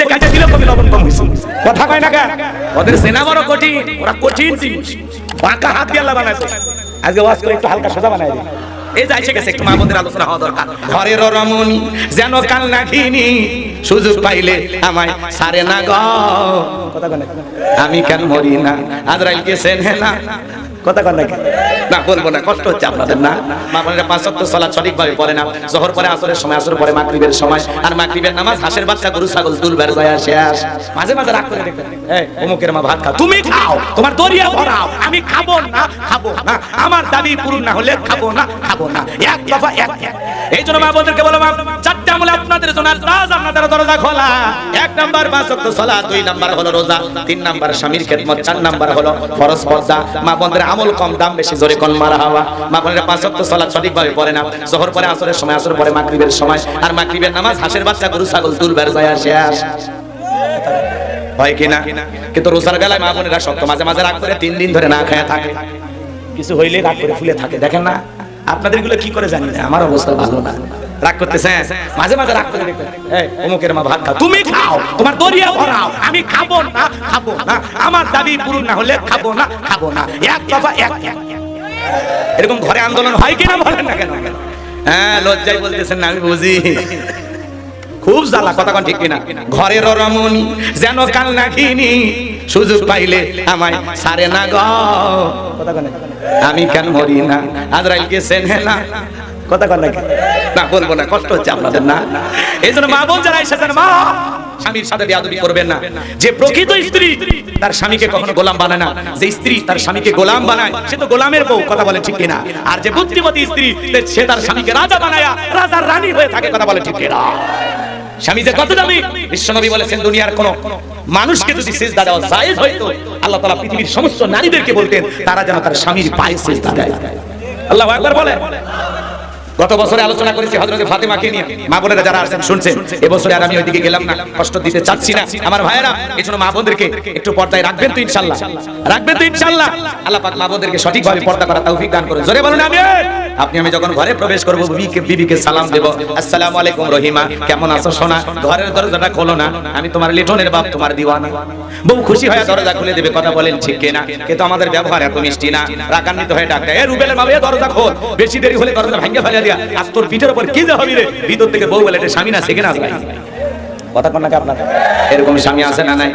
মরিচে কাজে দিলে কবি লবণ কম হয়েছে কথা কয় না কেন ওদের সেনা বড় কঠিন ওরা কঠিন জিনিস। বাঁকা হাত দিয়ে আল্লাহ বানাইছে। আজকে ওয়াজ করে একটু হালকা সোজা বানাই দিই। এই যে এসে গেছে একটু মা বোনদের আলোচনা হওয়া দরকার। ঘরের রমণী যেন কাল নাকিনি সুযোগ পাইলে আমায় সারে না গ। কথা না আমি কেন মরি না? আজরাইল কে সেনে না। সপ্তাহ এই আমার দাবি পূরণ না হলে খাব না খাব না। এই জন্য মা বোনদেরকে বলো মা আমলে আপনাদের আপনাদের দরজা খোলা। এক নাম্বার পাঁচ ওয়াক্ত সালাত, দুই নাম্বার হলো রোজা, তিন নাম্বার স্বামীর খেদমত, চার নাম্বার হলো ফরজ মা বোনদের আমল কম, দাম বেশি, জোরে কোন মারা হাওয়া। মা বোনেরা পাঁচ ওয়াক্ত সালাত সঠিকভাবে পড়ে না। জোহর পরে আসরের সময়, আসর পরে মাগরিবের সময়। আর মাগরিবের নামাজ, হাঁসের বাচ্চা, গরু, ছাগল দুল বের যায় শেষ হয় কিনা কিন্তু রোজার বেলায় মা বোনেরা শক্ত, মাঝে মাঝে রাগ করে তিন দিন ধরে না খায়া থাকে। কিছু হইলে রাগ করে ফুলে থাকে, দেখেন না? আপনাদেরগুলো কি করে জানি না? আমার অবস্থা ভালো না। রাগ করতেছেন মাঝে মাঝে রাগ করে এই অমুকের মা ভাত খাও। তুমি খাও তোমার দরিয়া ভরাও। আমি খাব না খাব না। আমার দাবি পূরণ না হলে খাব না খাব না। এক দফা এক। এরকম ঘরে আন্দোলন হয় কিনা বলেন না কেন? হ্যাঁ লজ্জায় বলতেছেন না আমি বুঝি। খুব জ্বালা কথা কোন ঠিক কিনা? ঘরের রমণী যেন কাল নাকিনি সুযোগ পাইলে আমায় সারে না গ। কথা কোন। আমি কেন মরি না? আজরাইল কে সেনে না। কথা কোন নাকি? না, বলব না, কষ্ট হচ্ছে আপনাদের, না? এই জন্য মা বোন যারা এসেছেন, মা, স্বামীর সাথে বিয়াদবি করবেন না। যে প্রকৃত স্ত্রী তার স্বামীকে কখনো গোলাম বানায় না, যে স্ত্রী তার স্বামীকে গোলাম বানায়, সে তো গোলামের বউ, কথা বলে ঠিক কিনা? আর যে বুদ্ধিমতী স্ত্রী, সে তার স্বামীকে রাজা বানায়, রাজার রানী হয়ে থাকে, কথা বলে ঠিক কিনা? স্বামী যে কত দামি, বিশ্বনবী বলেছেন, দুনিয়ার কোন মানুষকে যদি সেজদা দেওয়া জায়েজ হইতো আল্লাহ তাআলা পৃথিবীর সমস্ত নারীদেরকে বলতেন, তারা যেন তার স্বামীর পায়ে সেজদা দেয়। আল্লাহু আকবার বলে গত বছরে আলোচনা করেছি হযরত ফাতেমাকে নিয়ে। মা বোনেরা যারা আছেন, শুনছেন। এবছরে আর আমি ওইদিকে গেলাম না, কষ্ট দিতে চাচ্ছি না। আমার ভাইয়েরা, এই জন্য মা বোনদেরকে একটু পর্দায় রাখবেন তো ইনশাআল্লাহ। রাখবেন তো ইনশাআল্লাহ। আল্লাহ পাক মা বোনদেরকে সঠিকভাবে পর্দা করার তৌফিক দান করুন। জোরে বলুন, আমিন। আপনি, আমি যখন ঘরে প্রবেশ করব, বিবিকে বিবিকে সালাম দেব। আসসালামু আলাইকুম রহিমা, কেমন আছো সোনা? ঘরের দরজাটা খোলো না। আমি তোমার লিটনের বাপ, তোমার দিওয়ানা। বউ খুশি হয়ে দরজা খুলে দেবে, কথা বলেন ঠিক কিনা? কিন্তু আমাদের ব্যবহার এত মিষ্টি না। রাগান্বিত হয়ে ডাকতে এ রুবেলের বাবা দরজা খোল। বেশি দেরি হলে দরজা ভাঙে ফেলে দিয়া আজ তোর পিঠের উপর রে? ভিতর থেকে বউ বলে স্বামী না সেখানে আসবে? কথা আপনার? এরকম স্বামী আছে না নাই?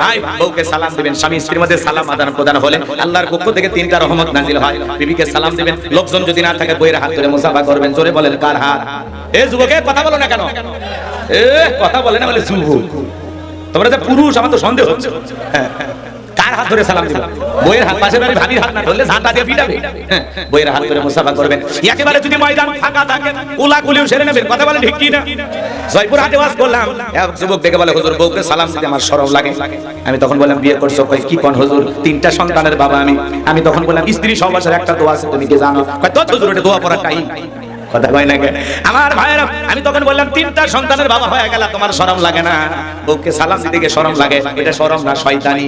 ভাই বউকে সালাম দিবেন স্বামী স্ত্রীর মধ্যে সালাম আদান প্রদান হলে আল্লাহর পক্ষ থেকে তিনটা রহমত নাজিল হয়। বিবিকে সালাম দিবেন লোকজন যদি না থাকে বইয়ের হাত ধরে মুসাফা করবেন জোরে বলেন কার হাত? এ যুবকে কথা বলো না কেন? এ কথা বলে না বলে তোমরা যে পুরুষ আমার তো সন্দেহ হচ্ছে। হ্যাঁ, হ্যাঁ। কার হাত ধরে সালাম দিবা। বইয়ের হাত পাশে বাড়ি ভাবির হাত না ধরলে ঝাঁটা দিয়ে পিটাবে। হ্যাঁ, বইয়ের হাত ধরে মুসাফা করবেন। একেবারে যদি ময়দান ফাঁকা থাকে কোলা কুলিও সেরে নেবেন। কথা বলেন ঠিক কি না জয়পুর হাটে ওয়াজ করলাম। এক যুবক দেখে বলে হুজুর বউকে সালাম দিতে আমার শরম লাগে। আমি তখন বললাম বিয়ে করছ কই? কি কোন হুজুর? তিনটা সন্তানের বাবা আমি। আমি তখন বললাম স্ত্রী সহবাসের একটা দোয়া আছে তুমি কি জানো? কয় তো হুজুর এটা দোয়া পড়ার টাইম কথা কয় না আমার ভাইয়েরা আমি তখন বললাম তিনটা সন্তানের বাবা হয়ে গেল তোমার শরম লাগে না। বউকে সালাম দিতে গিয়ে শরম লাগে। এটা শরম না শয়তানি।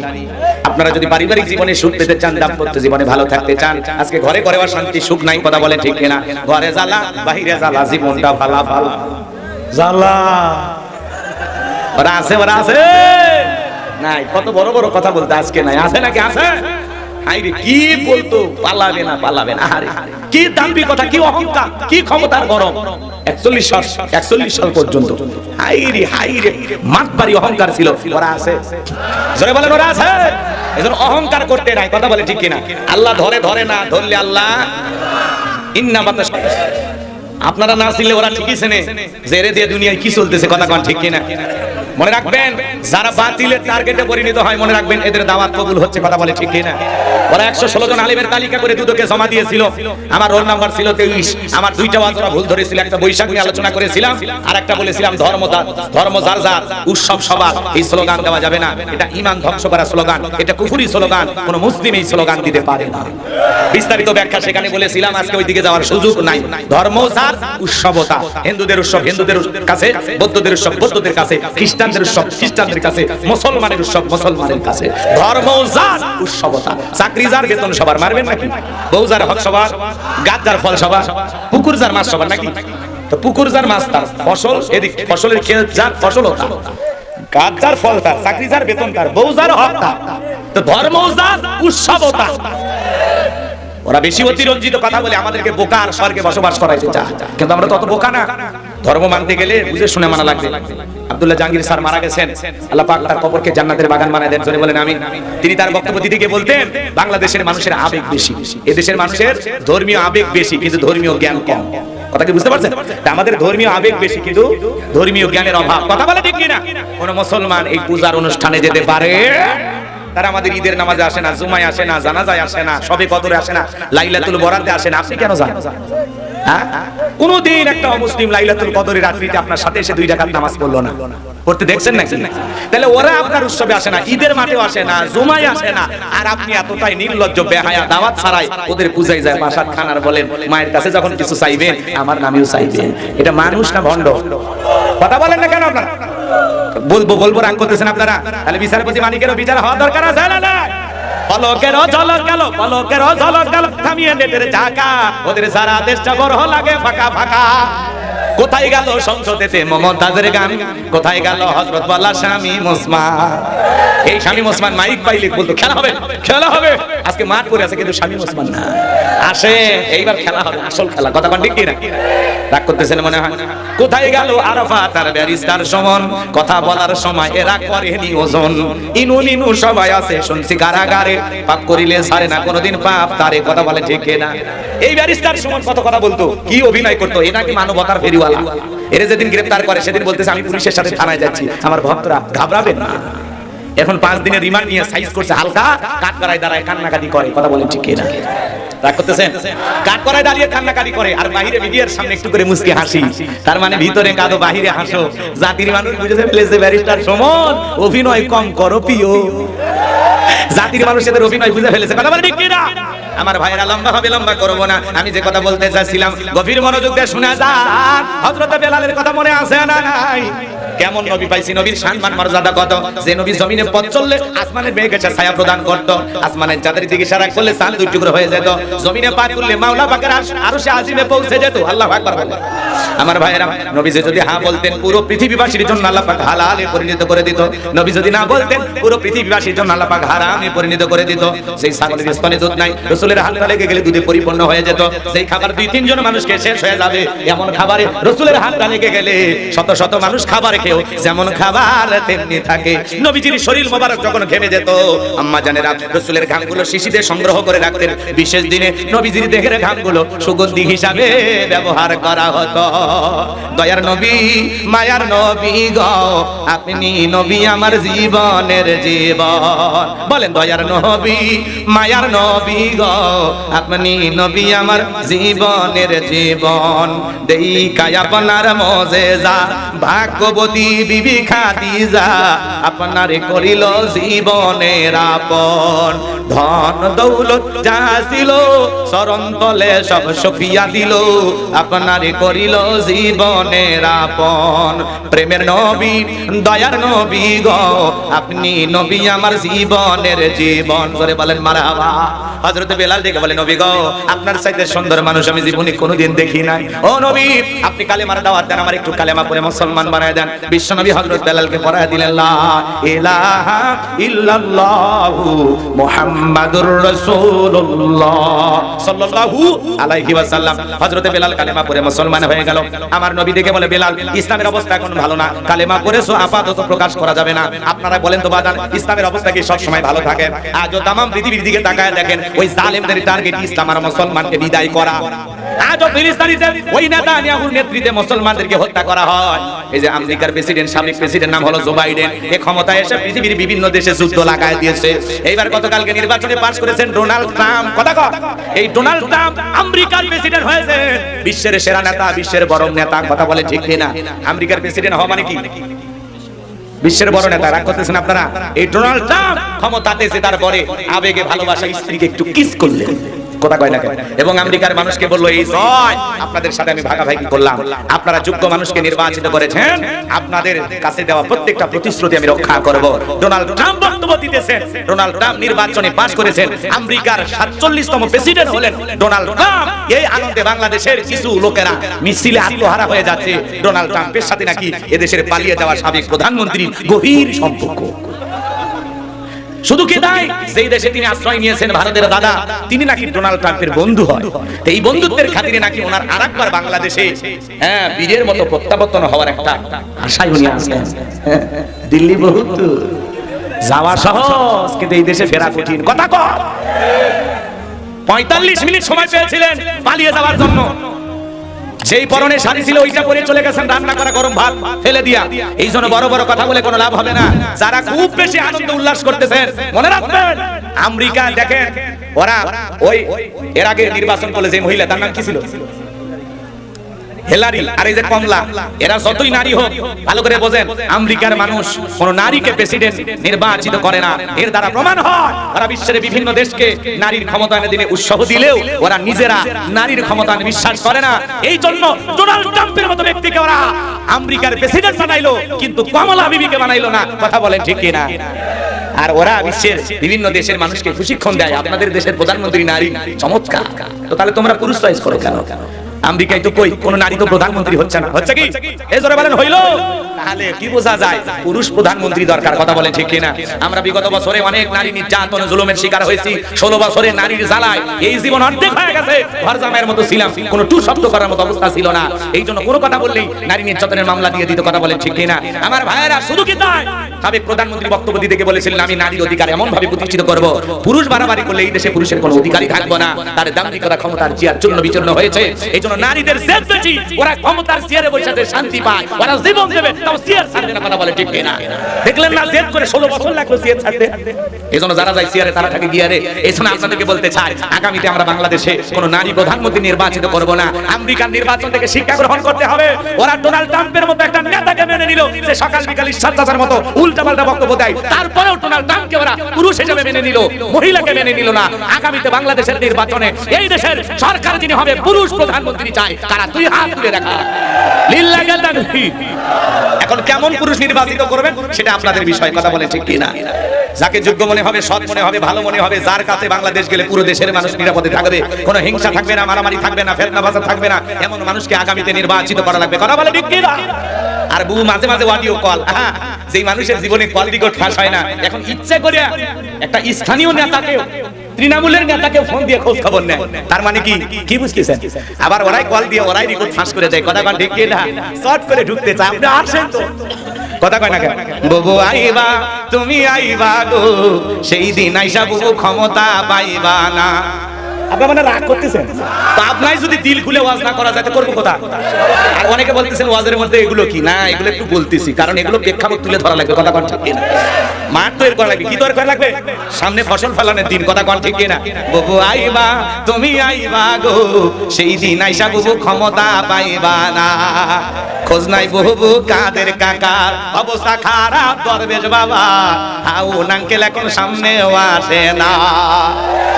আপনারা যদি পারিবারিক জীবনে সুখ পেতে চান দাম্পত্য জীবনে ভালো থাকতে চান আজকে ঘরে ঘরে শান্তি সুখ নাই কথা বলে ঠিক কিনা? ঘরে জ্বালা বাহিরে জ্বালা জীবনটা ভালা ভালা। জ্বালা। ওরা আছে ওরা আছে। নাই কত বড় বড় কথা বলতে আজকে নাই। আছে নাকি? আছে। হাইরে কি বলতো? পালাবে না পালাবে না। আরে, কি দাম্পি কথা, কি অহংকার, কি ক্ষমতার গরম? একচল্লিশ সাল একচল্লিশ সাল পর্যন্ত। হাইরে হাইরে, মাতবাড়ি অহংকার ছিল। ওরা আছে। জোরে বলেন, ওরা আছে। এজন্য অহংকার করতে নাই, কথা বলে ঠিক কিনা? আল্লাহ ধরে ধরে না, ধরলে আল্লাহ ইন্না বাতাস আপনারা না ছিলে ওরা ঠিকই চেনে। জেরে দিয়ে দুনিয়ায় কি চলতেছে, কথা কোন ঠিক কিনা? মনে রাখবেন, যারা বাতিলের টার্গেটে পরিণত হয়, মনে রাখবেন এদের দাওয়াত কবুল হচ্ছে কথা বলে ঠিক কিনা। ওরা একশো ষোলো জন আলিমের তালিকা করে দুদকে জমা দিয়েছিল। আমার রোল নাম্বার ছিল তেইশ। আমার দুইটা ওয়াজ ভুল ধরেছিল একটা বৈশাখ নিয়ে আলোচনা করেছিলাম, আর একটা বলেছিলাম ধর্ম ধর্ম যার যার, উৎসব সবার। এই স্লোগান দেওয়া যাবে না। এটা ইমান ধ্বংস করা স্লোগান। এটা কুফুরি স্লোগান। কোন মুসলিম এই স্লোগান দিতে পারে না। বিস্তারিত ব্যাখ্যা সেখানে বলেছিলাম, আজকে ওই দিকে যাওয়ার সুযোগ নাই। ধর্ম যার, উৎসবতা। হিন্দুদের উৎসব হিন্দুদের কাছে, বৌদ্ধদের উৎসব বৌদ্ধদের কাছে খ্রিস্টানদের উৎসব, খ্রিস্টানদের কাছে, মুসলমানের উৎসব, মুসলমানের কাছে। ধর্ম যার উৎসবতা। চাকরি যার বেতন সবার মারবেন নাকি? বউ যার হক সবার গাছ যার ফল সবার পুকুর যার মাছ সবার নাকি? তো পুকুর যার মাছ তার ফসল, এদিক ফসলের খেল, যার ফসল তার। কাজ যার ফল তার চাকরি যার বেতন তার বউ যার হক তার। তো ধর্ম যার উৎসব তার। ওরা বেশি অতিরঞ্জিত কথা বলে আমাদেরকে বোকা আর স্বর্গে বসবাস করাইতে চায়। কিন্তু আমরা তত বোকা না। ধর্ম মানতে গেলে বুঝে শুনে মানা লাগবে। আব্দুল্লাহ জাহাঙ্গীর স্যার মারা গেছেন। আল্লাহ পাক তার কবরকে জান্নাতের বাগান বানায় দেন। জোরে বলেন আমি তিনি তার বক্তব্য দিতে গিয়ে বলতেন, বাংলাদেশের মানুষের আবেগ বেশি, এদেশের মানুষের ধর্মীয় আবেগ বেশি, কিন্তু ধর্মীয় জ্ঞান কম। কথা কি বুঝতে পারছেন? আমাদের ধর্মীয় আবেগ বেশি, কিন্তু ধর্মীয় জ্ঞানের অভাব। কথা বলে ঠিক কিনা? কোন মুসলমান এই পূজার অনুষ্ঠানে যেতে পারে? তারা আমাদের ঈদের নামাজে আসে না, জুমায় আসে না, জানাজায় আসে না, সবে কদরে আসে না, লাইলাতুল বরাতে আসে না। আপনি কেন হ্যাঁ কোনদিন একটা অমুসলিম লাইলাতুল কদরের রাত্রিতে আপনার সাথে এসে দুই রাকাত নামাজ পড়ল না। পড়তে দেখছেন নাকি? তাহলে ওরা আপনার উৎসবে আসে না, ঈদের আসে না, জুমায় আসে না। আর আপনি এতটাই নির্লজ্জ, বেহায়া, দাওয়াত ছাড়াই ওদের পূজায় যায়। বাসাত খানার বলেন, মায়ের কাছে যখন কিছু চাইবেন, আমার নামেও চাইবেন। এটা মানুষ না ভণ্ড? কথা বলেন না কেন আপনারা? বলব বলব, রাগ করতেছেন আপনারা? তাহলে বিচারপতি মানিকেরও বিচার হওয়া দরকার আছে না না। পলকের ঝলক গেল পলকের ঝলক গেল, থামিয়ে নেটের ঝাঁকা। ওদের সারা দেশটা বড় লাগে ফাঁকা ফাঁকা। কোথায় গেল সংসদেতে মমতাজের গান? কোথায় গেল হজরত বল্লা স্বামী মুসমান? এই স্বামী মুসমান মাইক পাইলে বলতো, খেলা হবে খেলা হবে। আজকে মাঠ করে আছে, কিন্তু স্বামী মুসমান না। আসে, এইবার খেলা হবে, আসল খেলা। কথা ঠিক কি না রাগ করতেছেন মনে হয়? কোথায় গেল আরাফা তার ব্যারিস্টার সমন? কথা বলার সময় এরা করেনি ওজন। ইনু নিনু সবাই আছে, শুনছি কারাগারে। পাপ করিলে সারে না, কোনোদিন পাপ তারে। কথা বলে ঠিক না এই ব্যারিস্টার সমন কত কথা বলতো? কি অভিনয় করতো? এ নাকি মানবতার ফেরিওয়ালা? এর যেদিন গ্রেফতার করে, সেদিন বলতেছে, আমি পুলিশের সাথে থানায় যাচ্ছি। আমার ভক্তরা ঘাবড়াবেন না। এখন পাঁচ দিনের রিমান্ড নিয়ে সাইজ করছে হালকা, কাঠ করায় দাঁড়ায় কান্নাকাটি করে। কথা বলেন ঠিক না রাগ করতেছেন? কাঠ করায় দাঁড়িয়ে কান্নাকাটি করে। আর বাহিরে মিডিয়ার সামনে একটু করে মুসকে হাসি। তার মানে ভিতরে কাঁদো, বাহিরে হাসো। জাতির মানুষ বুঝেছে, ফেলেছে ব্যারিস্টার সমন। অভিনয় কম করো, পিও। জাতির মানুষ এদের অভিনয় বুঝে ফেলেছে। কথা বলে ঠিক না আমার ভাইয়েরা, লম্বা হবে, লম্বা করব না। আমি যে কথা বলতে চাচ্ছিলাম, গভীর মনোযোগ দিয়ে শুনে যাক হযরত বেলালের কথা মনে আছে না নাই? কেমন নবী পাইছি? নবীর সম্মান মর্যাদা কত? যে নবী জমিনে পথ চললে আসমানের মেঘ এসে ছায়া প্রদান করত। আসমানের চাঁদের দিকে ইশারা করলে চাঁদ দুই টুকরো হয়ে যেত। জমিনে পা তুললে মাওলা পাকের আরও সে আজিমে পৌঁছে যেত। আল্লাহ আকবার আমার ভাইয়েরা নবী যে যদি হ্যাঁ বলতেন, পুরো পৃথিবীবাসীর জন্য আল্লাহ পাক হালালে পরিণত করে দিত। নবী যদি না বলতেন, পুরো পৃথিবীবাসীর জন্য আল্লাহ পাক হারামে পরিণত করে দিত। সেই ছাগলের স্তনে দুধ নাই, রসুলের হাতটা লেগে গেলে দুধে পরিপূর্ণ হয়ে যেত। সেই খাবার দুই তিনজন মানুষকে শেষ হয়ে যাবে। এমন খাবারে রসুলের হাতটা লেগে গেলে শত শত মানুষ খাবার খেয়েও যেমন খাবার তেমনি থাকে। নবীজির শরীর মোবারক যখন ঘেমে যেত, আম্মা জানেরা রসুলের ঘামগুলো শিশিতে সংগ্রহ করে রাখতেন। বিশেষ দিনে নবীজির দেহের ঘামগুলো সুগন্ধি হিসাবে ব্যবহার করা হতো। দয়ার নবী, মায়ার নবী গ, আপনি নবী আমার জীবনের জীবন। বলেন, দয়ার নবী, মায়ার নবী গ, আপনি নবী আমার জীবনের জীবন। দেই কায় আপনার মজেজা, ভাগ্যবতী বিবি খাদিজা আপনারে করিল জীবনের আপন। ধন দৌলত যা ছিল তলে সব সফিয়া দিল, আপনারে করিল জীবনের আপন। প্রেমের নবী, দয়ার নবী গ, আপনি নবী আমার জীবনের জীবন। করে বলেন, মারাবা। হযরত বেলাল দেখে বলে, নবী আপনার চাইতে সুন্দর মানুষ আমি জীবনে কোনোদিন দেখি নাই। ও নবী, আপনি কালেমার দাওয়াত দেন, আমার একটু কালেমা পড়ে মুসলমান বানায় দেন। বিশ্ব নবী হযরত বেলালকে পড়ায় দিলেন, লা ইলাহা ইল্লাল্লাহু মুহাম্মাদুর রাসূলুল্লাহ সাল্লাল্লাহু আলাইহি ওয়াসাল্লাম। হযরত বেলাল কালেমা পড়ে মুসলমান হয়ে গেল। আমার নবী দেখে বলে, বেলাল, ইসলামের অবস্থা এখন ভালো না। কালেমা পড়েছো, আপাতত প্রকাশ করা যাবে না। আপনারা বলেন তো বাদান ইসলামের অবস্থা কি সব সময় ভালো থাকে? আজও তামাম পৃথিবীর দিকে তাকায় দেখেন, ওই জালেমদের টার্গেট ইসলাম আর মুসলমানকে বিদায় করা। আজও ফিলিস্তিনিতে ওই নেতানিয়াহুর নেতৃত্বে মুসলমানদেরকে হত্যা করা হয়। এই যে আমেরিকার প্রেসিডেন্ট, সাবেক প্রেসিডেন্ট নাম হলো জো বাইডেন। এই ক্ষমতায় এসে পৃথিবীর বিভিন্ন দেশে যুদ্ধ লাগায় দিয়েছে। এইবার গতকালকে নির্বাচনে পাস করেছেন ডোনাল্ড ট্রাম্প। কথা কর এই ডোনাল্ড ট্রাম্প আমেরিকার প্রেসিডেন্ট হয়েছে। বিশ্বের সেরা নেতা, বিশ্বের বড় নেতা, কথা বলে ঠিক কিনা? আমেরিকার প্রেসিডেন্ট হওয়া মানে কি? বিশ্বের বড় নেতা, রাগ করতেছেন আপনারা? এই ডোনাল্ড ট্রাম্প ক্ষমতাতে এসে তারপরে আবেগে ভালোবাসা স্ত্রীকে একটু কিস করলেন। কথা কয় না কেন? এবং আমেরিকার মানুষকে বলল, এই জয়, আপনাদের সাথে আমি ভাগাভাগি করলাম। আপনারা যোগ্য মানুষকে নির্বাচিত করেছেন। আপনাদের কাছে দেওয়া প্রত্যেকটা প্রতিশ্রুতি আমি রক্ষা করব। ডোনাল্ড ট্রাম্প বক্তব্য দিতেছেন। ডোনাল্ড ট্রাম্প নির্বাচনে পাশ করেছেন। আমেরিকার সাতচল্লিশতম প্রেসিডেন্ট হলেন ডোনাল্ড ট্রাম্প। এই আনন্দে বাংলাদেশের কিছু লোকেরা মিছিলে আত্মহারা হয়ে যাচ্ছে। ডোনাল্ড ট্রাম্পের সাথে নাকি এদেশের পালিয়ে যাওয়া সাবেক প্রধানমন্ত্রীর গভীর সম্পর্ক। শুধু কি তাই? সেই দেশে তিনি আশ্রয় নিয়েছেন ভারতের দাদা, তিনি নাকি ডোনাল্ড ট্রাম্পের বন্ধু হয়। তো এই বন্ধুত্বের খাতিরে নাকি ওনার আরেকবার বাংলাদেশে হ্যাঁ বীরের মতো প্রত্যাবর্তন হওয়ার একটা আশায় উনি আছেন দিল্লি বহুত যাওয়া সহজ, কিন্তু এই দেশে ফেরা কঠিন। কথা কর পঁয়তাল্লিশ মিনিট সময় পেয়েছিলেন, পালিয়ে যাওয়ার জন্য। যেই পরনে শাড়ি ছিল, ওইটা পরে চলে গেছেন, রান্না করা গরম ভাত, ফেলে দিয়া। এই জন্য বড় বড় কথা বলে কোনো লাভ হবে না। যারা খুব বেশি আনন্দ উল্লাস করতেছেন, মনে রাখবেন, আমেরিকা দেখেন, ওরা ওই, এর আগে নির্বাচন করলে যে মহিলা, তার নাম কি ছিল? হেলারি আর এই যে কমলা এরা যতই নারী হোক ভালো করে বোঝেন আমেরিকার মানুষ কোন নারীকে প্রেসিডেন্ট নির্বাচিত করে না। এর দ্বারা প্রমাণ হয় ওরা বিশ্বের বিভিন্ন দেশকে নারীর ক্ষমতায়নের দিনে উৎসাহ দিলেও ওরা নিজেরা নারীর ক্ষমতায়ন বিশ্বাস করে না। এই জন্য ডোনাল্ড ট্রাম্পের মতো ব্যক্তিকে ওরা আমেরিকার প্রেসিডেন্ট বানাইলো কিন্তু কমলা বিবিকে বানাইলো না। কথা বলেন ঠিক কিনা? আর ওরা বিশ্বের বিভিন্ন দেশের মানুষকে প্রশিক্ষণ দেয় আপনাদের দেশের প্রধানমন্ত্রী নারী চমৎকার। তো তাহলে তোমরা পুরুষ চয়েস করো কেন? আমেরিকায় তো কই, কোন নারী তো প্রধানমন্ত্রী হচ্ছে না। হচ্ছে কি? এই জোরে বলেন, হইল। তাহলে কি বোঝা যায়? পুরুষ প্রধানমন্ত্রী দরকার, কথা বলেন ঠিক কিনা? আমরা বিগত বছরে অনেক নারী নির্যাতন, জুলুমের শিকার হয়েছি। ষোলো বছরে নারীর জ্বালায় এই জীবন অর্ধেক হয়ে গেছে। ঘর জামাইয়ের মতো ছিলাম, কোনো টু শব্দ করার মতো অবস্থা ছিল না। এই জন্য কোনো কথা বললেই নারী নির্যাতনের মামলা দিয়ে দিত, কথা বলেন ঠিক কিনা? আমার ভাইয়েরা, শুধু কি তাই? সাবেক প্রধানমন্ত্রী বক্তব্য দিতে গিয়ে বলেছিলেন, আমি নারীর অধিকার এমন ভাবে প্রতিষ্ঠিত করব। পুরুষ বাড়াবাড়ি করলে এই দেশে পুরুষের কোনো অধিকারই থাকবে না। তার দাম্ভিকতা, ক্ষমতার চেয়ার চূর্ণ বিচূর্ণ হয়েছে। এই জন্য নারীদের জেদ বেশি। ওরা ক্ষমতার চেয়ারে বসে শান্তি পায়। ওরা জীবন দেবে। চেয়ার ছাড়বে না কথা বলে ঠিক না দেখলেন না জেদ করে ষোলো বছর লাগল চেয়ার ছাড়তে। এই যারা যায় চেয়ারে তারা থাকে গিয়ারে। এই আপনাদেরকে বলতে চাই আগামীতে আমরা বাংলাদেশে কোন নারী প্রধানমন্ত্রী নির্বাচিত করব না। আমেরিকার নির্বাচন থেকে শিক্ষা গ্রহণ করতে হবে। ওরা ডোনাল্ড ট্রাম্পের মতো একটা নেতাকে মেনে নিল সে সকাল বিকাল ঈশ্বর মতো উল্টাপাল্টা বক্তব্য দেয়। তারপরেও ডোনাল্ড ট্রাম্পকে ওরা পুরুষ হিসেবে মেনে নিল মহিলাকে মেনে নিল না। আগামীতে বাংলাদেশের নির্বাচনে এই দেশের সরকার যিনি হবে পুরুষ প্রধানমন্ত্রী চায় তারা দুই হাত তুলে রাখা লিল্লাহি। এখন কেমন পুরুষ নির্বাচিত করবেন, সেটা আপনাদের বিষয় কথা বলে ঠিক কিনা? যাকে যোগ্য মনে হবে, সৎ মনে হবে, ভালো মনে হবে, যার কাছে বাংলাদেশ গেলে পুরো দেশের মানুষ নিরাপদে থাকবে, কোনো হিংসা থাকবে না, মারামারি থাকবে না ফেতনা ফাসাদ থাকবে না, এমন মানুষকে আগামীতে নির্বাচিত করা লাগবে। কথা বলে ঠিক কিনা? আর বউ মাঝে মাঝে অডিও কল হ্যাঁ যেই মানুষের জীবনে কল রেকর্ড ফাঁস হয় না, এখন ইচ্ছে করে একটা স্থানীয় নেতাকে তৃণমূলের নেতাকে ফোন দিয়ে খোঁজ খবর নেয়। তার মানে কি? কি বুঝতেছেন? আবার ওরাই কল দিয়ে ওরাই রিপোর্ট ফাঁস করে দেয়। কথা ঠিক না? শর্ট করে ঢুকতে চায়। আপনি আসেন তো। কথা কয় না কেন? ববু আইবা, তুমি আইবা গো। সেই দিন আইসা ববু ক্ষমতা পাইবা না। আপনার মানে রাগ করতেছেন? যদি দিল খুলে ওয়াজ না করা যায় করব কোথা আর অনেকে বলতেছেন ওয়াজের মধ্যে এগুলো কি? না, এগুলো একটু বলতেছি, কারণ এগুলো প্রেক্ষাপট তুলে ধরা লাগবে, কথা ঠিক লাগবে, কি লাগবে? সামনে ফসল ফলানোর দিন, কথা কন ঠিক না বুবু আইবা, তুমি আইবা গো, সেই দিন আইসা বুবু ক্ষমতা পাইবা না। খোঁজ নাই বহু কাদের কাকার অবস্থা খারাপ দরবেশ বাবা। হাউ নাঙ্কেল এখন সামনেও আসে না।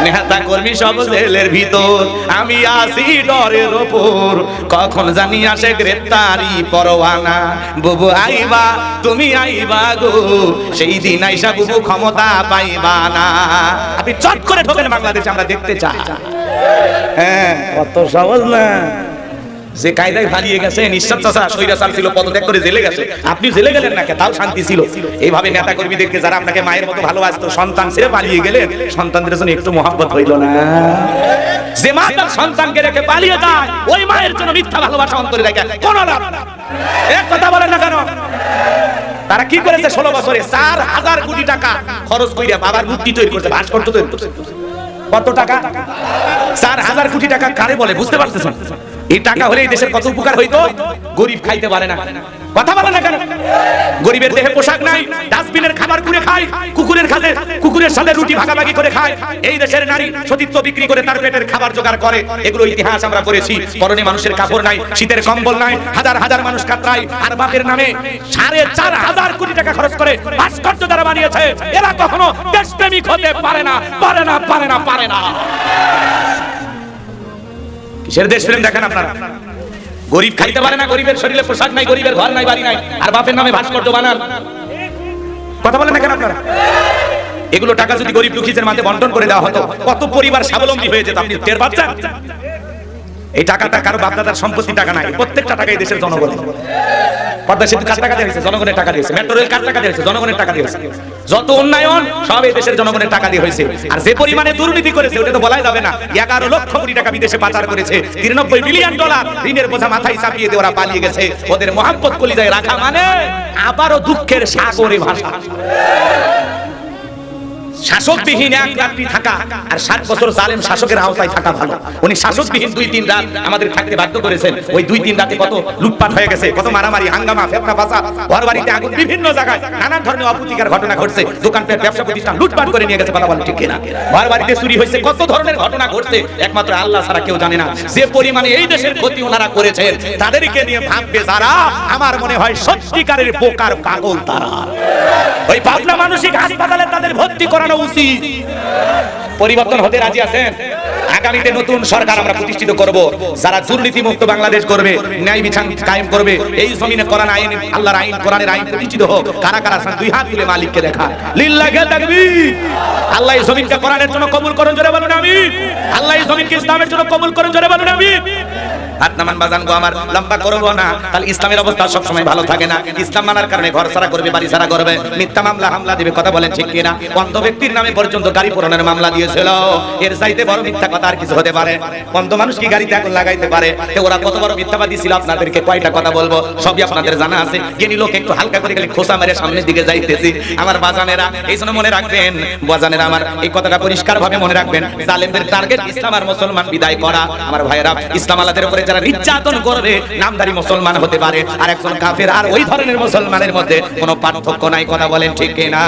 নেতা কর্মী সব জেলের ভিতর, আমি আসি ডরের ওপর। কখন জানি আসে গ্রেপ্তারি পরোয়ানা। বুবু আইবা, তুমি আইবা গো, সেই দিন আইসা বুবু ক্ষমতা পাইবা না। আপনি চট করে ঢোকেন বাংলাদেশ, আমরা দেখতে চাই। হ্যাঁ। কত সহজ না। যে কায়দায় হারিয়ে গেছে নিঃশ্বাস চাষা সৈরাচার ছিল, পদত্যাগ করে জেলে গেছে। আপনি জেলে গেলেন না তাও শান্তি ছিল। এইভাবে নেতা কর্মীদেরকে যারা আপনাকে মায়ের মতো ভালোবাসতো, সন্তান ছেড়ে পালিয়ে গেলেন, সন্তানদের জন্য একটু মহাব্বত হইল না। যে মা তার সন্তানকে রেখে পালিয়ে যায়, ওই মায়ের জন্য মিথ্যা ভালোবাসা অন্তরে রেখে কোন লাভ এক কথা বলেন না কেন? তারা কি করেছে ষোলো বছরে? চার হাজার কোটি টাকা খরচ কইরা বাবার মূর্তি তৈরি করছে, ভাস্কর্য তৈরি করছে। কত টাকা? চার হাজার কোটি টাকা কারে বলে? বুঝতে পারতেছেন? এই টাকা হলে দেশের কত উপকার হইতো? গরিব খাইতে পারে না। কথা বলে না কেন? গরিবের দেহে পোশাক নাই, ডাস্টবিনের খাবার কুড়ে খায়, কুকুরের খাতে কুকুরের সাথে রুটি ভাগাভাগি করে খায়। এই দেশের নারী সতীত্ব বিক্রি করে তার পেটের খাবার জোগাড় করে। এগুলো ইতিহাস আমরা পড়েছি। পরনে মানুষের কাপড় নাই, শীতের কম্বল নাই, হাজার হাজার মানুষ কাতরায়। আর বাপের নামে সাড়ে চার হাজার কোটি টাকা খরচ করে ভাস্কর্য যারা বানিয়েছে। এরা কখনো দেশপ্রেমিক হতে পারে না পারে না পারে না পারে না। কিসের দেশপ্রেম দেখেন আপনারা। গরিব খাইতে পারে না, গরিবের শরীরে পোশাক নাই, গরিবের ঘর নাই, বাড়ি নাই, আর বাপের নামে ভাস্কর্য বানান। কথা বলেন না কেন আপনারা? এগুলো টাকা যদি গরিব দুঃখীদের মাঝে বন্টন করে দেওয়া হতো, কত পরিবার স্বাবলম্বী হয়ে যেত, আপনি টের পাচ্ছেন? এই টাকাটা কারও বাপদাদার সম্পত্তি টাকা নাই, প্রত্যেকটা টাকা এই দেশের জনগণের। পদ্মা সেতু কার টাকা দিয়েছে জনগণের টাকা দিয়েছে মেট্রো রেল কার টাকা দিয়েছে জনগণের টাকা দিয়েছে যত উন্নয়ন, সব এই দেশের জনগণের টাকা দিয়ে হয়েছে। আর যে পরিমাণে দুর্নীতি করেছে, ওটা তো বলাই যাবে না। এগারো লক্ষ কোটি টাকা বিদেশে পাচার করেছে। তিরানব্বই বিলিয়ন ডলার ঋণের বোঝা মাথায় চাপিয়ে দিয়ে ওরা পালিয়ে গেছে। ওদের মহাব্বত কলিজায় রাখা মানে আবারও দুঃখের সাগরে ভাষা শাসকবিহীন এক রাত্রি থাকা আর ষাট বছর জালেম শাসকের আওতায় থাকা ভালো। উনি শাসকবিহীন দুই তিন রাত আমাদের থাকতে বাধ্য করেছেন। ওই দুই তিন রাতে কত লুটপাট হয়ে গেছে, কত মারামারি, হাঙ্গামা ফেপনা ফাঁসা ঘর বাড়িতে আগুন বিভিন্ন জায়গায়। নানান ধরনের অপ্রতিকার ঘটনা ঘটছে। দোকানপাট, ব্যবসা প্রতিষ্ঠান লুটপাট করে নিয়ে গেছে কথা বলেন ঠিক কিনা। ঘর বাড়িতে চুরি হয়েছে, কত ধরনের ঘটনা ঘটছে একমাত্র আল্লাহ ছাড়া কেউ জানে না। যে পরিমাণে এই দেশের ক্ষতি ওনারা করেছেন, তাদেরকে নিয়ে ভাববে যারা, আমার মনে হয় সত্যিকারের বোকার পাগল তারা। ওই পাবনা মানসিক হাসপাতালে তাদের ভর্তি করানো উচিত? পরিবর্তন হতে রাজি আছেন? আগামীতে নতুন সরকার আমরা প্রতিষ্ঠিত করব। যারা দুর্নীতি মুক্ত বাংলাদেশ করবে, ন্যায় বিচার কায়েম করবে, এই জমিনে কোরআন আইন, আল্লাহর আইন, কোরআনের আইন প্রতিষ্ঠিত হোক, কারা কারা আছেন, দুই হাত তুলে মালিককে দেখা। লিল্লাহি তাকবীর। আল্লাহ এই জমিনকে কোরআনের জন্য কবুল করুন, জোরে বলুন, আমিন। আল্লাহ এই জমিনকে ইসলামের জন্য কবুল করুন, জোরে বলুন, আমিন। হাত নামান বাজান গো আমার, লম্বা করব না। তাহলে ইসলামের অবস্থা সবসময় ভালো থাকে না। ইসলাম মানার কারণে ঘর সারা করবে, বাড়ি সারা করবে। মিথ্যা মামলা, হামলা দিবে, কথা বলেন ঠিক কিনা? অন্ধ ব্যক্তির নামে পর্যন্ত গাড়ি পোড়ানোর মামলা দিয়েছিল। এর চাইতে বড় মিথ্যা কথা আর কিছু হতে পারে। অন্ধ মানুষ কি গাড়িতে আগুন লাগাইতে পারে? ওরা কত বড় মিথ্যাবাদী ছিল, আপনাদেরকে কয়টা কথা বলব? সবই আপনাদের জানা আছে। জ্ঞানী লোক একটু হালকা করে গেলে খোসা মেরে সামনের দিকে যাইতেছি। আমার বাজানেরা, এই জন্য মনে রাখবেন, বাজানেরা আমার এই কথাটা পরিষ্কার ভাবে মনে রাখবেন। জালেমদের টার্গেট ইসলাম আর মুসলমান বিদায় করা। আমার ভাইয়েরা, ইসলাম আলাদের উপরে যারা নির্যাতন করবে, নামদারি মুসলমান হতে পারে। আর একজন কাফের, আর ওই ধরনের মুসলমানের মধ্যে কোনো পার্থক্য নাই, কথা বলেন ঠিক কিনা?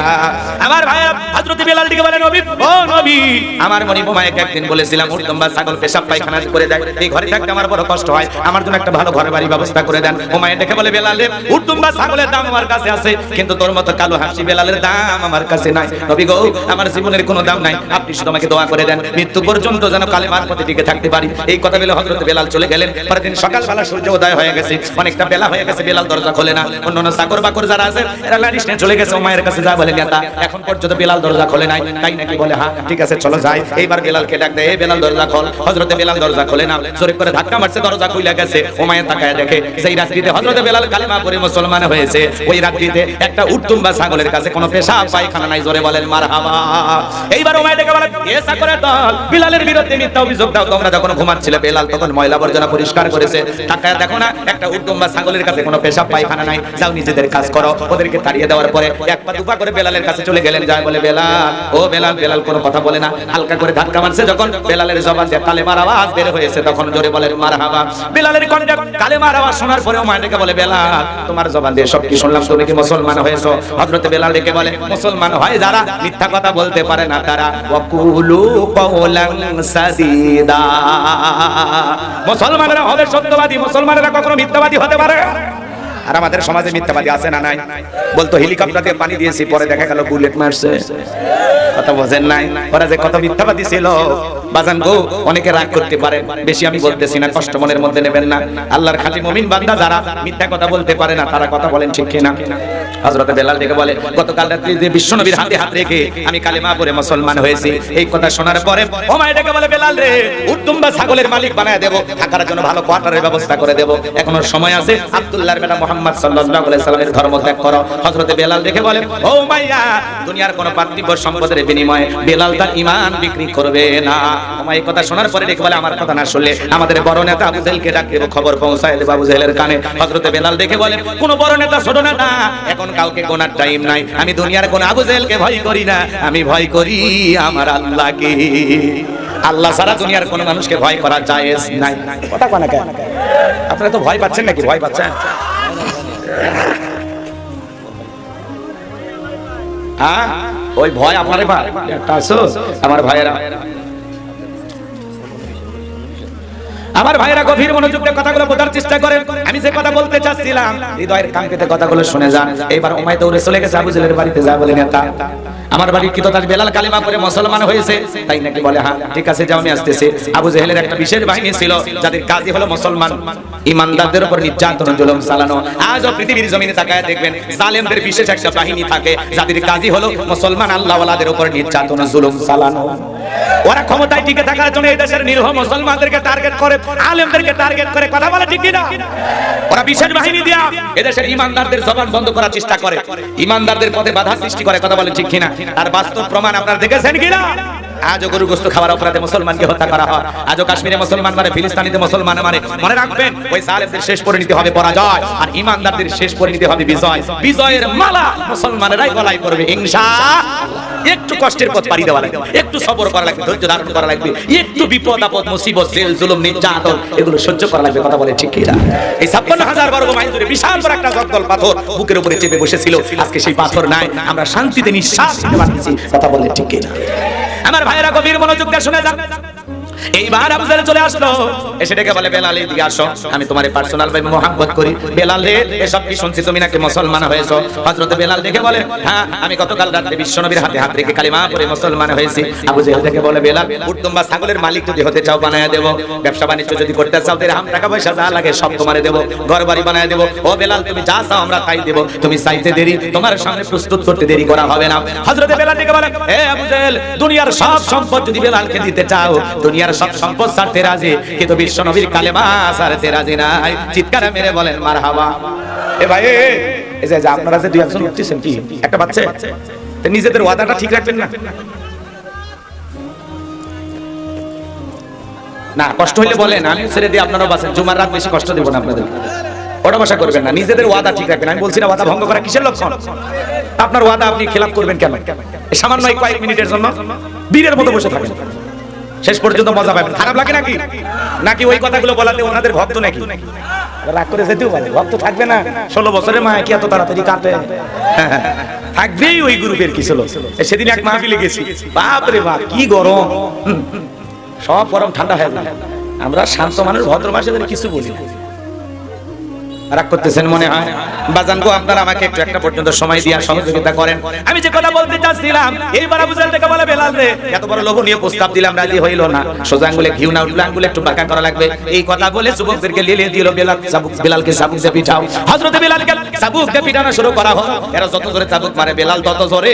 আমার ভাইয়েরা হযরত বেলাল দিকে বলেন নবী ও নবী। আমার মনি বোমাকে একদিন বলেছিলাম উর্দম্বা ছাগল পেশাব পায়খানা করে দেয়। এই ঘরে থাকতে আমার বড় কষ্ট হয়। আমার জন্য একটা ভালো ঘর বাড়ি ব্যবস্থা করে দেন। বোমায় ডেকে বলে, বেলাল রে উর্দম্বা ছাগলের দাম আমার কাছে আছে, কিন্তু তোর মতো কালো হাসি বেলালের দাম আমার কাছে নাই। নবী গো, আমার জীবনের কোনো দাম নাই। আপনি শুধু আমাকে দোয়া করে দেন, মৃত্যু পর্যন্ত যেন কালেমার পথে টিকে থাকতে পারি। এই কথা বলে হযরত বেলাল চলে গেলেন। পরের দিন সকালবেলা সূর্য উদয় হয়ে গেছে। অনেকটা বেলা হয়ে গেছে, বেলাল দরজা খোলে না। অন্যান্য চাকর বাকর যারা আছে, এরা লাডিস নিয়ে চলে গেছে মায়ের কাছে যা বলে নেতা। এখন পর্যন্ত বেলাল দরজা খোলে নাই। তাই নাকি বলে হ্যাঁ ঠিক আছে, চলো যাই। এইবার বেলালকে ডাক দেয়, "এ বেলাল দরজা খোল। হযরতে বেলাল দরজা খোলে না। জোরে করে ধাক্কা মারছে, দরজা খুলে গেছে। ও তাকায় দেখে সেই রাত্রিতে হযরতে বেলাল কালেমা পড়ে মুসলমান হয়েছে, ওই রাত্রিতে একটা উট্টুম্বা ছাগলের কাছে কোনো পেশাব, পায়খানা নাই। জোরে বলেন, মারহাবা। এইবার ও মায়ের ডেকে বলে, এ চাকরের দল। বিলালের বিরুদ্ধে মিথ্যা অভিযোগ দাও। তোমরা যখন ঘুমাচ্ছিলে, বেলাল তখন ময়লা আবর্জনা পরিষ্কার করেছে। তাকায় দেখো না, একটা উদ্যম্বা ছাগলের কাছে কোনো পেশাব, পায়খানা নাই। যাও নিজেদের কাজ করো। ওদেরকে তাড়িয়ে দেওয়ার পরে এক পা দুপা করে বেলালের কাছে চলে গেলেন। যায় বলে, বেলাল, ও বেলাল বেলাল কোনো কথা বলে না। হালকা করে ধাক্কা মারছে যখন বেলালের জবান দিয়ে কালেমার আওয়াজ বের হয়েছে। তখন জোরে বলেন মারহাবা। বেলালের কণ্ঠে কালেমার আওয়াজ শোনার পরে ও মায়ের বলে, বেলাল, তোমার জবান দিয়ে সব কি শুনলাম? তুমি কি মুসলমান হয়েছো? হযরতে বেলাল ডেকে বলে, মুসলমান হয় যারা মিথ্যা কথা বলতে পারে না, তারা ওয়াকুলু কওলান সাদিদা। মুসলমানেরা হবে সত্যবাদী মুসলমানেরা কখনো মিথ্যাবাদী হতে পারে? আর আমাদের সমাজে মিথ্যাবাদী আছে না নাই? বলতো হেলিকপ্টার দিয়ে পানি দিয়েছি, পরে দেখা গেল বুলেট মারছে। কথা বোঝেন নাই? ওরা যে কত মিথ্যাবাদী ছিল। বাজান গো, অনেকে রাগ করতে পারে। বেশি আমি বলতেছি না, কষ্ট মনের মধ্যে নেবেন না। আল্লাহর খাঁটি মুমিন বান্দা যারা মিথ্যা কথা বলতে পারে না, তারা কথা বলেন ঠিক কিনা? হযরত বেলাল দেখে বলে, গতকাল রাত্রি যে বিশ্বনবীর হাতে হাত রেখে আমি কালেমা পড়ে মুসলমান হয়েছি, এই কথা শোনার পরে ও মায়ের ডেকে বলে, বেলাল রে উত্তম্বা ছাগলের মালিক বানায় দেব, থাকার জন্য ভালো কোয়ার্টারের ব্যবস্থা করে দেব। এখনও সময় আছে, আব্দুল্লাহর বেটা মুহাম্মদ সাল্লাল্লাহু আলাইহি সাল্লামের ধর্ম ত্যাগ করো। হযরত বেলাল দেখে বলে, ও মাইয়া দুনিয়ার কোনো পার্থিব সম্পদের বিনিময়ে বেলাল তার ঈমান বিক্রি করবে না। ও মা এই কথা শোনার পরে দেখে বলে, আমার কথা না শুনলে আমাদের বড় নেতা আবু জেলকে ডাক দেব, খবর পৌঁছায় দেব আবু জেলের কানে। হযরত বেলাল দেখে বলে, কোন বড় নেতা ছোট নেতা এখন কাউকে গোনার টাইম নাই। আমি দুনিয়ার কোন আবু জেলকে ভয় করি না। আমি ভয় করি আমার আল্লাহকে। আল্লাহ সারা দুনিয়ার কোনো মানুষকে ভয় করা জায়েজ নাই। কথা কোনা কেন? আপনারা তো ভয় পাচ্ছেন নাকি? ভয় পাচ্ছেন? হ্যাঁ ওই ভয় আপনারে আছো আমার ভাইয়েরা। আমার ভাইয়েরা গভীর মনোযোগ দিয়ে কথাগুলো বোঝার চেষ্টা করেন। আমি যে কথা বলতে চাচ্ছিলাম, হৃদয়ের কাঙ্ক্ষিত কথাগুলো শুনে যান। এবার উমায় দৌড়ে চলে গেছে, আবু জেলের বাড়িতে যা বলে নেতা। আমার বাড়ি কি তার বেলাল কালিমা করে মুসলমান হয়েছে। তাই নাকি বলে হ্যাঁ ঠিক আছে, যাও, আমি আসতেছি। আবু জেহেলের একটা বিশেষ বাহিনী ছিল, যাদের কাজই হলো মুসলমান। ইমানদারদের উপর নির্যাতন, জুলুম চালানো। আজও পৃথিবীর জমিনে তাকায় দেখবেন, জালেমদের বিশেষ একটা বাহিনী থাকে, যাদের কাজই হলো মুসলমান আল্লাহওয়ালাদের উপর নির্যাতন, জুলুম চালানো। ওরা ক্ষমতায় টিকে থাকার জন্য এই দেশের নিরীহ মুসলমানদেরকে টার্গেট করে, আলেমদেরকে টার্গেট করে, কথা বলে ঠিক না ওরা বিশেষ বাহিনী দিয়া এদেশের ইমানদারদের জবান বন্ধ করার চেষ্টা করে। ইমানদারদের পথে বাধা সৃষ্টি করে, কথা বলে ঠিক কিনা? আর বাস্তব প্রমাণ আপনারা দেখেছেন কিনা? আজও গরু গোস্ত খাওয়ার অপরাধে মুসলমানকে হত্যা করা হয়। আজও কাশ্মীরে মুসলমান মারে, ফিলিস্তানিতে মুসলমান মারে। মনে রাখবেন, ওই সালেমদের শেষ পরিণতি হবে পরাজয় আর ইমানদারদের শেষ পরিণতি হবে বিজয়। বিজয়ের মালা মুসলমানেরাই গলায় করবে হিংসা একটু কষ্টের পথ পাড়ি দেওয়া লাগবে, একটু সবর করা লাগবে, ধৈর্য ধারণ করা লাগবে, একটু বিপদ আপদ, মুসিবত, জেল, জুলুম, নির্যাতন, এগুলো সহ্য করা লাগবে, কথা বলে ঠিক কিনা এই ছাপ্পান্ন হাজার বর্গ মাইল ধরে বিশাল বড় একটা জগদল পাথর বুকের উপরে চেপে বসেছিল, আজকে সেই পাথর নাই, আমরা শান্তিতে নিঃশ্বাস নিতে পারতেছি, কথা বলে ঠিক কিনা আমার ভাইয়েরা গভীর মনোযোগ দিয়ে শুনে যান। এইবার আবু জাহেল চলে আসলো। এসে ডেকে বলে বেলাল আসো। আমি তোমার পার্সোনাল করি। বেলাল রে, এসব কি শুনছি? তুমি নাকি মুসলমান হয়েছো? হযরত বেলাল ডেকে বলে হ্যাঁ আমি গতকাল রাতে বিশ্বনবীর হাতে হাত রেখে কালিমা পড়ে মুসলমান হয়েছি। আবু জাহেল ডেকে বলে, বেলাল উটদুম্বা ছাগলের মালিক যদি হতে চাও, বানায় দেব। ব্যবসা বাণিজ্য যদি করতে চাও, তাহলে হাম টাকা পয়সা যা লাগে সব তোমারে দেব। ঘর বাড়ি বানায় দেব। ও বেলাল, তুমি যা চাও আমরা তাই দেব। তুমি চাইতে দেরি, তোমার সামনে প্রস্তুত করতে দেরি করা হবে না। হযরত বেলাল ডেকে বলে হে আবু জাহেল, দুনিয়ার সব সম্পদ যদি বেলালকে দিতে চাও, দুনিয়ার সব সম্পদ ছাড়তে রাজি, কিন্তু বিশ্ব নবীর কালেমা ছাড়তে রাজি নাই। চিৎকার মেরে বলেন, মারহাবা। এ ভাই এই যে আপনারা যে দুই একজন উঠতেছেন কি? একটা বাচ্চা? নিজেদের ওয়াদাটা ঠিক রাখবেন না? না, কষ্ট হইলে বলেন আমি ছেড়ে দিয়ে আপনারা বাসেন জুমার রাত বেশি কষ্ট দেবো না আপনাদের। ওটা বসা করবেন না, নিজেদের ওয়াদা ঠিক রাখবেন। আমি বলছি না, ওয়াদা ভঙ্গ করা কিসের লক্ষণ? আপনার ওয়াদা আপনি খেলাপ করবেন কেন? সামান্য কয়েক মিনিটের জন্য, বীরের মতো বসে থাকেন। শেষ পর্যন্ত মজা পাবেন খারাপ লাগে নাকি? নাকি ওই কথাগুলো বলাতে ওনাদের ভক্ত নাকি? রাগ করে যেতেও পারে। ভক্ত থাকবে না। ষোলো বছরে মা কি এত তাড়াতাড়ি কাটে থাকবেই ওই গ্রুপের কি ছিল সেদিন এক মাহফিলে গেছি। বাপ রে বাপ কি গরম। সব গরম ঠান্ডা হয়ে যায় আমরা শান্ত মানুষ ভদ্র মাসে কিছু বলি না। রাগ করতেছেন মনে হয়? বাজান গো, আপনারা আমাকে একটু একটা পর্যন্ত সময় দিয়ে সহযোগিতা করেন। আমি যে কথা বলতে চাচ্ছিলাম, এইবার আবু জাহেল থেকে বলে বেলাল রে, এত বড় লোভনীয় প্রস্তাব দিলাম, রাজি হইল না। সোজা আঙ্গুলে ঘিউ না উঠল আঙ্গুলে একটু বাঁকা করা লাগবে। এই কথা বলে যুবকদেরকে লিলিয়ে দিল বেলাল, চাবুক বেলালকে সাবুক দিয়ে পিঠাও হযরত বেলালকে চাবুক দিয়ে পিঠানো শুরু করা হলো। এরা যত জোরে চাবুক মারে, বেলাল তত জোরে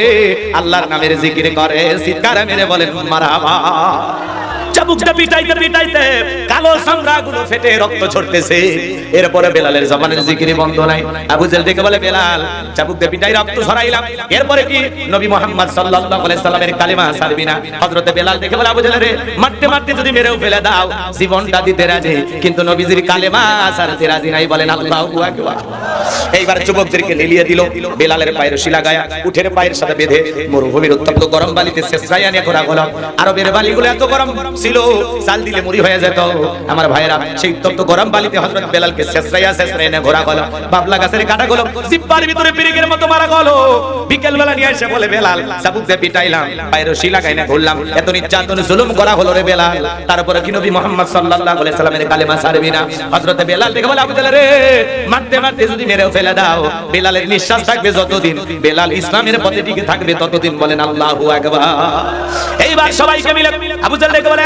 আল্লাহর নামের জিকির করে। চিৎকার মেরে বলেন মারহাবা চাবুকটা পিটাইতে পিটাইতে কালো চামড়াগুলো ফেটে রক্ত ছড়তেছে এরপরে বেলালের জবানের জিকিরি বন্ধ নাই। আবু জেল দেখে বলে, বেলাল, চাবুক দিয়ে পিটাই, রক্ত ছড়াইলাম এরপরে কি? নবী মোহাম্মদ সাল্লাল্লাহু আলাইহি সাল্লামের কালিমা ছাড়বি না। হযরতে বেলাল দেখে বলে, আবু জেল রে, মারতে মারতে যদি মেরেও ফেলে দাও, জীবনটা দিতে রাজি। কিন্তু নবীজির কালেমা ছাড়তে রাজি নাই, বলেন আল্লাহু আকবার। এইবার যুবকদেরকে লিলিয়ে দিল। বেলালের পায়ের শিলা গায়া উঠের পায়ের সাথে বেঁধে মরুভূমির উত্তপ্ত গরম বালিতে শেষরাইয়া নিয়ে ঘোরা গোলাম আরবের বালিগুলো এত গরম ছিল চাল দিলে মুড়ি হয়ে যেত। আমার ভাইয়েরা সেই উত্তপ্ত গরম বালিতে হযরত বেলালকে শেষরাইয়া শেষরাইয়া নিয়ে ঘোরা গোলাম বাবলা গাছের কাটা গোলাম জিব্বার ভিতরে পিরিগের মতো মারা গেল। বিকেল বেলা নিয়ে এসে বলে, বেলাল চাবুক দিয়ে পিটাইলাম, পায়ের শিলা গাইনে ঘুরলাম। এত নির্যাতন, জুলুম করা হলো রে বেলাল। তারপরে কি নবী মোহাম্মদ সাল্লাল্লাহু আলাইহি সাল্লামের কালেমা ছাড়বি না? হযরত বেলাল দেখে বলে আবু জাহেল রে, মারতে মারতে যদি মেরেও ফেলে দাও, বেলালের নিঃশ্বাস থাকবে যতদিন, বেলাল ইসলামের পথে টিকে থাকবে ততদিন বলেন আল্লাহু আকবার। এইবার সবাইকে মিলে আবু জাহেল দেখে বলে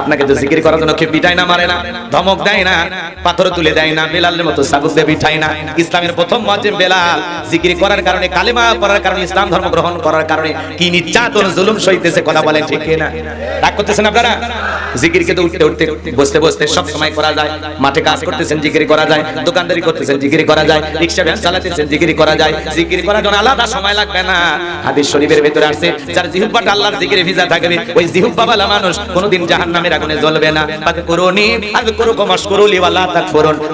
আপনাকে তো জিকির করার জন্য কেউ পিঠাই না, মারে না, ধমক দেয় না, পাথর তুলে দেয় না, বেলালের মতো সাবুক দিয়ে পিঠাই না। ইসলামের প্রথম মাঝে বেলাল জিকির করার কারণে, কালেমা পড়ার কারণে, ইসলাম ধর্ম গ্রহণ করার কারণে কি নির্যাতন, জুলুম সইতেছে, কথা বলেন ঠিক না রাগ করতেছেন আপনারা? তো উঠতে উঠতে, বসতে বসতে সব সময় করা যায়। মাঠে কাজ করতেছেন, জিকিরি করা যায়। দোকানদারি করতেছেন, জিকিরি করা যায়। রিক্সা, ভ্যান চালাতেছেন, জিকিরি করা যায়। করার জন্য আলাদা সময় লাগবে না। হাদিস শরীফের ভেতরে আসছে, যার জিহুব্বাটা আল্লাহর জিকিরে ভিজা থাকবে, ওই মানুষ কোনোদিন আগুনে জ্বলবে না। করুনি করু কমাস করুলি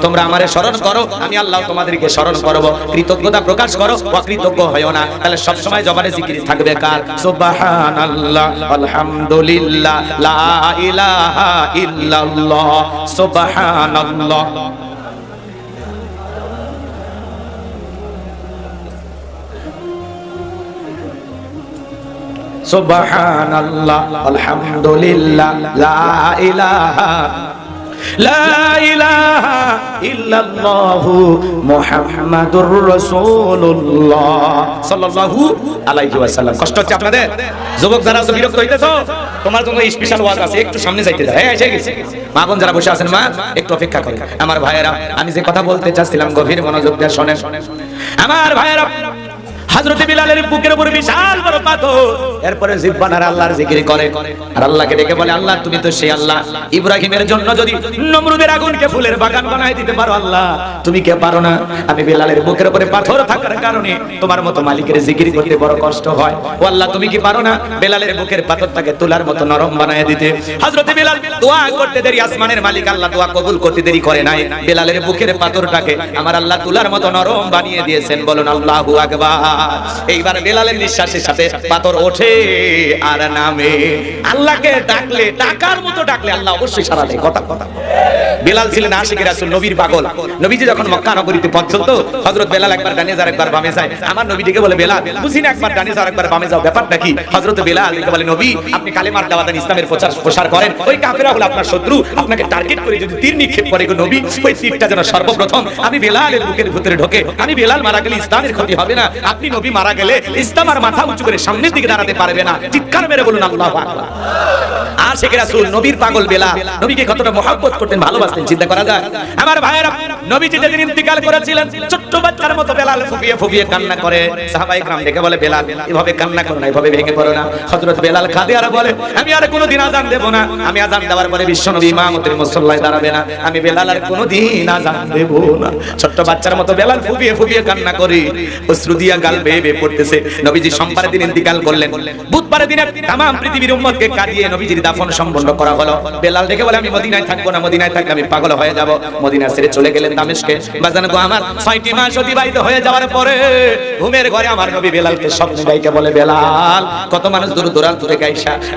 তোমরা আমারে স্মরণ করো, আমি আল্লাহ তোমাদেরকে স্মরণ করব। কৃতজ্ঞতা প্রকাশ করো, অকৃতজ্ঞ হয়ো না। তাহলে সব সময় জবানে জিকির থাকবে কার? সুবহানাল্লাহ, আলহামদুলিল্লাহ। সুবহানাল্লাহ। সুবহানাল্লাহ আলহামদুলিল্লাহ লা ইলাহা যুবক যারা বিরক্ত তোমার স্পেশাল আছে, একটু সামনে যাইতে হ্যাঁ মা বোন যারা বসে আছেন, মা, একটু অপেক্ষা করেন। আমার ভাইয়েরা, আমি যে কথা বলতে চাচ্ছিলাম, গভীর মনোযোগ দিয়ে শুনেন। আমার ভাইয়েরা হযরতে বিলালের বুকের উপর বিশাল বড় পাথর। এরপরে জিব্বানার আল্লাহর জিকির করে। আর আল্লাহকে ডেকে বলে, আল্লাহ, তুমি তো সেই আল্লাহ। ইব্রাহিমের জন্য যদি নমরুদের আগুনকে ফুলের বাগান বানাই দিতে পারো, আল্লাহ, তুমি কে পারো না? আমি বিলালের বুকের উপরে পাথর থাকার কারণে তোমার মতো মালিকের জিকির করতে বড় কষ্ট হয়। ও আল্লাহ, তুমি কি পারো না বেলালের বুকের পাথরটাকে তুলার মতো নরম বানায় দিতে? হযরতে বিলাল দোয়া করতে দেরি, আসমানের মালিক আল্লাহ দোয়া কবুল করতে দেরি করে নাই। বেলালের বুকের পাথরটাকে আমার আল্লাহ তুলার মতো নরম বানিয়ে দিয়েছেন। বলুন, আল্লাহু আকবার। এইবার বেলালের নিঃশ্বাসের সাথে পাথর ওঠে আর নামে। আল্লাহকে ডাকলে টাকার মতো ডাকলে আল্লাহ অবশ্যই সারা দেয়। কথা কথা। বেলাল ছিলেন আশিকের রাসূল, নবীর পাগল। নবীজি যখন মক্কা নগরীতে পথ চলতো, হযরত বেলাল একবার ডানে যায় একবার বামে যায়। আমার নবীটিকে বলে, বেলাল, বুঝি না একবার ডানে যাও একবার বামে যাও ব্যাপারটা কি? হযরত বেলাল বলে, নবী, আপনি কালেমার দাওয়াত ইসলামের প্রচার, প্রসার করেন। ওই কাফেররা হলো আপনার শত্রু। আপনাকে টার্গেট করে যদি তীর নিক্ষেপ করে গো নবী, ওই তীরটা যেন সর্বপ্রথম আমি বেলালের বুকের ভিতরে ঢোকে। আমি বেলাল মারা গেলে ইসলামের ক্ষতি হবে না। আপনি নবী মারা গেলে ইসলাম আর মাথা উঁচু করে সামনের দিকে দাঁড়াতে পারবে না। চিৎকার মেরে বলুন আল্লাহ আর শেখ রাসুল, নবীর পাগল বেলা। নবীকে কতটা মহাব্বত করতেন, ভালোবাসতেন, চিন্তা করা যায়। আমার ভাইয়েরা নবীজি যেদিন ইন্তিকাল করেছিলেন, ছোট্ট বাচ্চার মতো বেলাল ফুপিয়ে ফুপিয়ে কান্না করে। সাহাবাই দেখে বলে, বেলাল, এভাবে কান্না করো না, এভাবে ভেঙে পড়ো না। বেলাল খাদে আর বলে, আমি আর কোনোদিন আজান না। আমি আজান দেওয়ার পরে বিশ্ব নবী মুসল্লায় দাঁড়াবে না। আমি বেলাল আর কোনোদিন আজান না। ছোট্ট বাচ্চার মতো বেলাল ফুপিয়ে ফুপিয়ে কান্না অশ্রু দিয়া গাল বেয়ে বেয়ে পড়তেছে। নবীজি সোমবার দিন ইন্তিকাল করলেন। বুধবার দিনে পৃথিবীর উম্মতকে কাঁদিয়ে নবীজির দাফন সম্পন্ন করা হলো। বেলাল দেখে বলে, আমি মদিনায় থাকব না, মদিনায় থাকলে আমি পাগল হয়ে যাব। মদিনা ছেড়ে চলে গেলেন দামেশকে। বাজান গো আমার, ছয়টি মাস অতিবাহিত হয়ে যাওয়ার পরে ঘুমের ঘরে আমার নবী বেলালকে স্বপ্নে গাইকে বলে, বেলাল, কত মানুষ দূর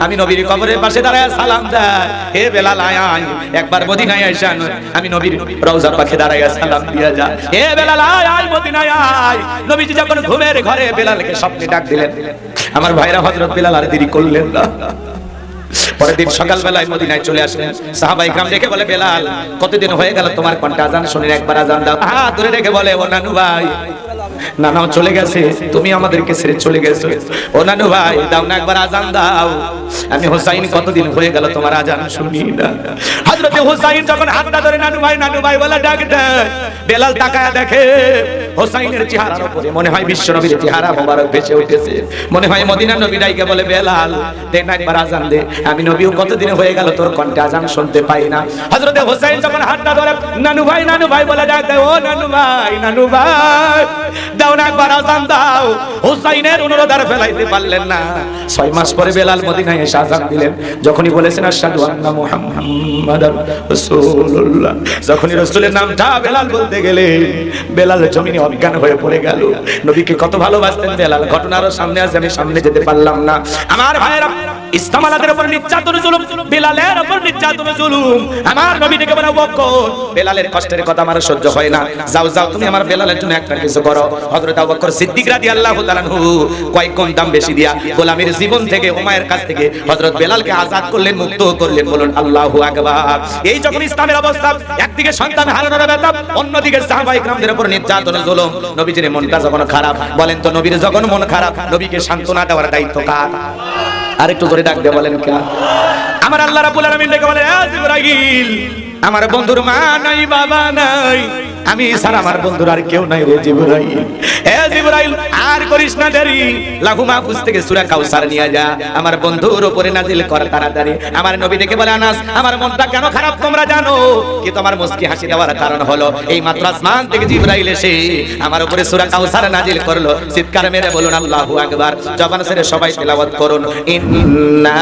আমি নবীর কবরের পাশে দাঁড়ায় সালাম দেয়। হে বেলাল, আয় একবার মদিনায় আইসা আমি নবীর রওজার পাশে দাঁড়ায় সালাম দিয়া যা। হে বেলাল, আয় আয়, মদিনায় আয়। নবীজি যখন ঘুমের ঘরে বেলালকে স্বপ্নে ডাক দিলেন, আমার ভাইরা হযরত বেলাল আর দেরি করলেন না। পরের দিন সকালবেলায় মদিনায় চলে আসলেন। সাহাবাই গ্রাম দেখে বলে, বেলাল, কতদিন হয়ে গেল তোমার কণ্ঠে আজান? শুনে একবার আজান দাও। হাত ধরে রেখে বলে, ও নানু ভাই, নানাও চলে গেছে, তুমি আমাদেরকে ছেড়ে চলে গেছো। ও নানু ভাই, দাও না একবার আজান দাও। আমি হোসাইন, কতদিন হয়ে গেল তোমার আজান? শুনি না। হযরতে হোসাইন যখন হাতটা ধরে নানু ভাই নানু ভাই বলে, ডাক দেয় বেলাল তাকায় দেখে, হোসাইনের চেহারার উপরে মনে হয় বিশ্ব নবীর চেহারা মোবারক ভেসে উঠেছে। মনে হয় মদিনা নবী ডাইকে বলে, বেলাল, দে না একবার আজান দে। আমি নবীও কতদিন হয়ে গেল তোর কণ্ঠে আজান শুনতে পাই না। হযরতে হোসাইন যখন হাতটা ধরে, নানু ভাই নানু ভাই, বলে, ডাক দেয় ও নানু ভাই নানু ভাই, দাও না একবার আজান দাও। হোসাইনের অনুরোধ আর ফেলাইতে পারলেন না। ছয় মাস পরে বেলাল মদিনায় এসে আজান দিলেন। যখনই বলেছেন, আশহাদু আন্না মুহাম্মাদার রাসূলুল্লাহ, যখনই রাসূলের নামটা বেলাল বলতে গেলে বেলাল জমিনে অজ্ঞান হয়ে পড়ে গেল। নবীকে কত ভালোবাসতেন বেলাল ঘটনা আরও সামনে আছে, আমি সামনে যেতে পারলাম না। আমার ভাইয়েরা উপর নির্যাতন উপর নির্যাতন আমার নবী ডেকে বলা বকর বেলালের কষ্টের কথা আমার সহ্য হয় না। যাও যাও, তুমি আমার বেলালের জন্য একটা কিছু করো। হযরত আবু বকর সিদ্দিক রাদিয়াল্লাহু তাআলা দাম বেশি দিয়া? গোলামের জীবন থেকে উমাইয়ের কাছ থেকে হযরত বেলালকে আজাদ করলেন, মুক্ত করলেন, বলুন, আল্লাহু আকবার। এই যখন ইসলামের অবস্থা, একদিকে সন্তান হারানোর ব্যথা, অন্যদিকে সাহাবায়ে کرامদের উপর নির্যাতন জুলুম। নবীজির মনটা যখন খারাপ, বলেন তো, নবীর যখন মন খারাপ, নবীকে সান্ত্বনা দেওয়ার দায়িত্ব কার? আর একটু জোরে ডাক দিয়ে বলেন কে? আমার আল্লাহ রাব্বুল আলামিন ডেকে বলে আজ ইব্রাহিম আমার বন্ধুর মা নাই, বাবা নাই। আমি স্যার আমার বন্ধুর আর কেউ নাই রে জিবরাইল। জিবরাইল, আর করিস না দেরি। লাহু মাহফুজ থেকে সূরা কাউসার নিয়ে যা। আমার বন্ধুর উপরে নাজিল কর তাড়াতাড়ি। আমার নবী দেখে বলে, আনাস, আমার মনটা কেন খারাপ তোমরা জানো? কি তোমার মুস্কি হাসি দেওয়ার কারণ হলো? এই মাত্র আসমান থেকে জিবরাইল এসে আমার উপরে সূরা কাউসার নাজিল করল। চিৎকার মেরে বলুন, আল্লাহু আকবার। জবান ছেড়ে সবাই তেলাওয়াত করুন। ইন্না